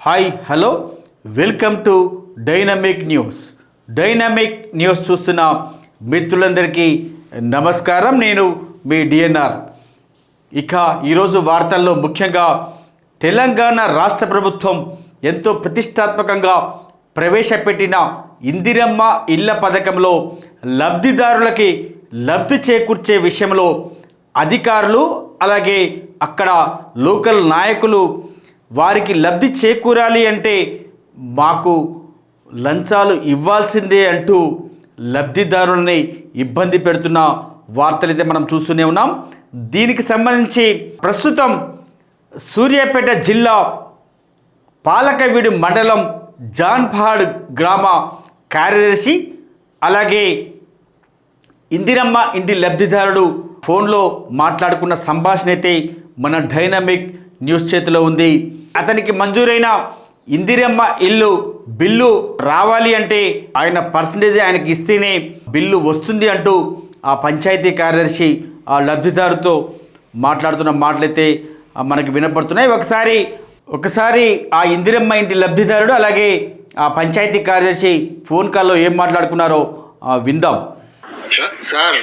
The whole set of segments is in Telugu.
Hi hello. Welcome to dynamic news. Dynamic news చూస్తున్న మిత్రులందరికీ నమస్కారం. నేను మీ డిఎన్ఆర్. ఇక ఈరోజు వార్తల్లో ముఖ్యంగా తెలంగాణ రాష్ట్ర ప్రభుత్వం ఎంతో ప్రతిష్టాత్మకంగా ప్రవేశపెట్టిన ఇందిరమ్మ ఇళ్ళ పథకంలో లబ్ధిదారులకి లబ్ధి చేకూర్చే విషయంలో అధికారులు అలాగే అక్కడ లోకల్ నాయకులు వారికి లబ్ధి చేకూరాలి అంటే మాకు లంచాలు ఇవ్వాల్సిందే అంటూ లబ్ధిదారులని ఇబ్బంది పెడుతున్న వార్తలు అయితే మనం చూస్తూనే ఉన్నాం. దీనికి సంబంధించి ప్రస్తుతం సూర్యాపేట జిల్లా పాలకవీడు మండలం జాన్పహాడ్ గ్రామ కార్యదర్శి అలాగే ఇందిరమ్మ ఇంటి లబ్ధిదారుడు ఫోన్లో మాట్లాడుకున్న సంభాషణ అయితే మన డైనమిక్ న్యూస్ చేతిలో ఉంది. అతనికి మంజూరైన ఇందిరమ్మ ఇల్లు బిల్లు రావాలి అంటే ఆయన పర్సంటేజ్ ఆయనకి ఇస్తేనే బిల్లు వస్తుంది అంటూ ఆ పంచాయతీ కార్యదర్శి ఆ లబ్ధిదారుతో మాట్లాడుతున్న మాటలైతే మనకి వినపడుతున్నాయి. ఒకసారి ఒకసారి ఆ ఇందిరమ్మ ఇంటి లబ్ధిదారుడు అలాగే ఆ పంచాయతీ కార్యదర్శి ఫోన్ కాల్లో ఏం మాట్లాడుకున్నారో ఆ, విందాం. సార్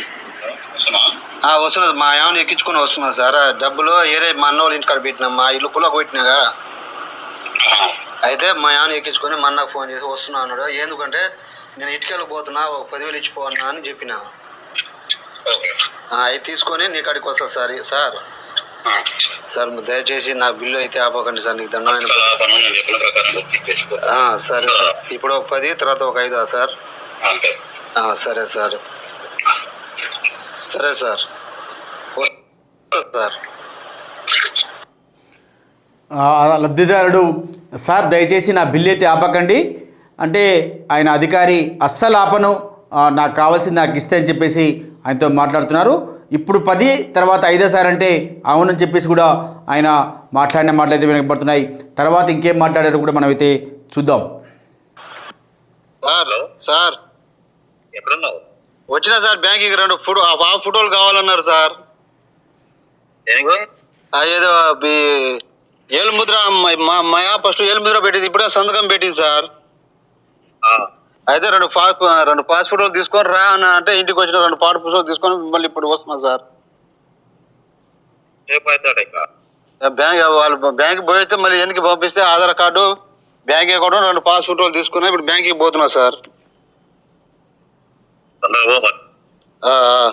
ఆ, వస్తున్నా మా ఏమైనా ఎక్కించుకొని వస్తున్నా సార్. ఆ డబ్బులు ఏరే మా అన్న వాళ్ళ ఇంటికాడ పెట్టినా మా ఇల్లు కుల కొట్టినాగా అయితే మా ఏమైనా ఎక్కించుకొని మా అన్నకు ఫోన్ చేసి వస్తున్నా అన్నాడు. ఎందుకంటే నేను ఇటుకెళ్ళి పోతున్నా ఒక పదివేలు ఇచ్చిపోన్నా అని చెప్పిన. అవి తీసుకొని నీ కాడికి వస్తా సార్ సార్. సార్ దయచేసి నా బిల్లు అయితే ఆపకండి సార్ నీకు దండమైన సరే సార్. ఇప్పుడు ఒక పది తర్వాత ఒక ఐదు సార్. సరే సార్. సరే సార్. సార్. లబ్ధిదారుడు సార్ దయచేసి నా బిల్లు అయితే ఆపకండి. అంటే ఆయన అధికారి అస్సలు ఆపను. నాకు కావాల్సింది నాకు ఇస్తే అని చెప్పేసి ఆయనతో మాట్లాడుతున్నారు. ఇప్పుడు పది తర్వాత ఐదో సార్ అంటే అవునని చెప్పేసి కూడా ఆయన మాట్లాడిన మాటలు అయితే వినపడుతున్నాయి. తర్వాత ఇంకేం మాట్లాడారో కూడా మనమైతే చూద్దాం. Sir sir. ఎక్కడున్నావు వచ్చినా సార్ బ్యాంక్కి రెండు ఫోటో ఫోటోలు కావాలన్నారు సార్. ఏదో బి- ఏలు ముద్ర మా- మాయా ఫస్ట్ ఏలు ముద్ర పెట్టింది ఇప్పుడే సంతకం పెట్టింది సార్. అయితే రెండు పాస్ రెండు పాస్ ఫోటోలు తీసుకొని రా అని అంటే ఇంటికి వచ్చిన రెండు పాట పుస్తకాలు తీసుకొని మళ్ళీ ఇప్పుడు వస్తున్నా సార్. బ్యాంక్ వాళ్ళు బ్యాంక్ పోయితే మళ్ళీ వెనక్కి పంపిస్తే ఆధార్ కార్డు బ్యాంక్ అకౌంట్ రెండు పాస్ ఫోటోలు తీసుకున్నా ఇప్పుడు బ్యాంక్కి పోతున్నా సార్ తొందరగా పో మరి ఆ, ఆ.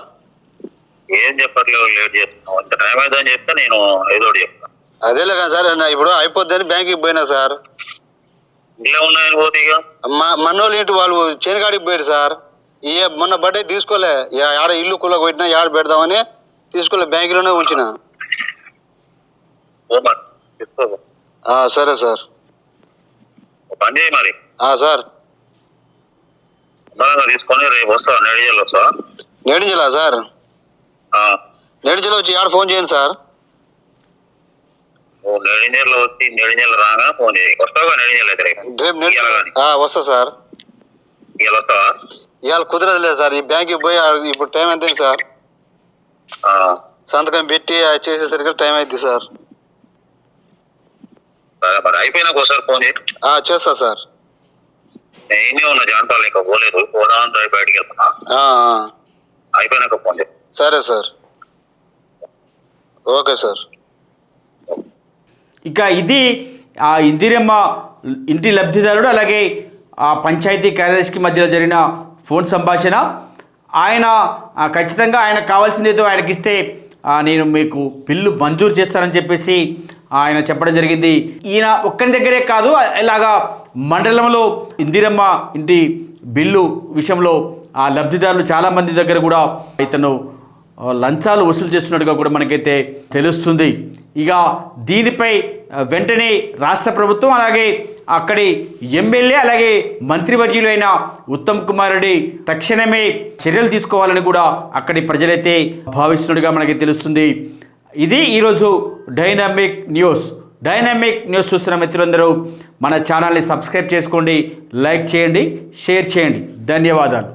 ఏం చెప్పట్లేవు లేట్ చేస్తున్నావు అంత టైం అవుతుందని చెప్తే నేను ఏదో ఒకటి చెప్తాను అదేలే కానీ సార్ నా ఇప్పుడు అయిపోద్దని బ్యాంక్కి పోయినా సార్. ఇలా ఉన్నాయని పోతే ఇక? మా మనోళ్ళు ఏంటి వాళ్ళు చేనుగాడికి పోయారు సార్. ఈ మొన్న బర్త్డే తీసుకోలే యా- ఆడ ఇల్లు కుల్ల కొట్టినా యాడ పెడదామని తీసుకోలే బ్యాంకులోనే ఉంచిన పో మరి తీసుకో పో. ఆ, సరే సార్. పని చేయి మరి. ఆ, సార్. తీసుకొని రేపు వస్తా నెడిజల్ వస్తా? నేడించలా సార్? ఆ, నేడించలో వచ్చి ఆడ ఫోన్ చేయండి సార్? నెడిజల్లో వచ్చి నెడిజల్ రాగా ఫోన్ చేయి. నెడిజల్ అయితే వస్తా సార్. ఇవాళ వస్తావా? ఇవాళ కుదరదు లేదు సార్. ఈ బ్యాంక్కి పోయి ఇప్పుడు టైం ఎంత సార్? సంతకం పెట్టి చేసేసరికి టైం అయింది సార్. మరి అయిపోయినాక ఒకసారి ఫోన్ చేయి. చేస్తా సార్. నేనే ఉన్నా జాన్పాలు ఇంకా పోలేదు. బయటికి వెళ్తున్నా. అయిపోయినాక ఫోన్ చేయి. సరే సార్. Okay sir. ఇక ఇది ఆ ఇందిరమ్మ ఇంటి లబ్ధిదారుడు అలాగే ఆ పంచాయతీ కార్యదర్శికి మధ్యలో జరిగిన ఫోన్ సంభాషణ. ఆయన ఖచ్చితంగా ఆయనకు కావాల్సిందేదో ఆయనకి ఇస్తే నేను మీకు బిల్లు మంజూరు చేస్తానని చెప్పేసి ఆయన చెప్పడం జరిగింది. ఈయన ఒక్కరి దగ్గరే కాదు ఇలాగా మండలంలో ఇందిరమ్మ ఇంటి బిల్లు విషయంలో ఆ లబ్ధిదారులు చాలామంది దగ్గర కూడా ఇతను లంచాలు వసూలు చేస్తున్నట్టుగా కూడా మనకైతే తెలుస్తుంది. ఇక దీనిపై వెంటనే రాష్ట్ర ప్రభుత్వం అలాగే అక్కడి ఎమ్మెల్యే అలాగే మంత్రివర్యులైన ఉత్తమ్ కుమార్ రెడ్డి తక్షణమే చర్యలు తీసుకోవాలని కూడా అక్కడి ప్రజలైతే భావిస్తున్నట్టుగా మనకి తెలుస్తుంది. ఇది ఈరోజు డైనామిక్ న్యూస్. డైనామిక్ న్యూస్ చూస్తున్న మిత్రులందరూ మన ఛానల్ని సబ్స్క్రైబ్ చేసుకోండి లైక్ చేయండి షేర్ చేయండి. ధన్యవాదాలు.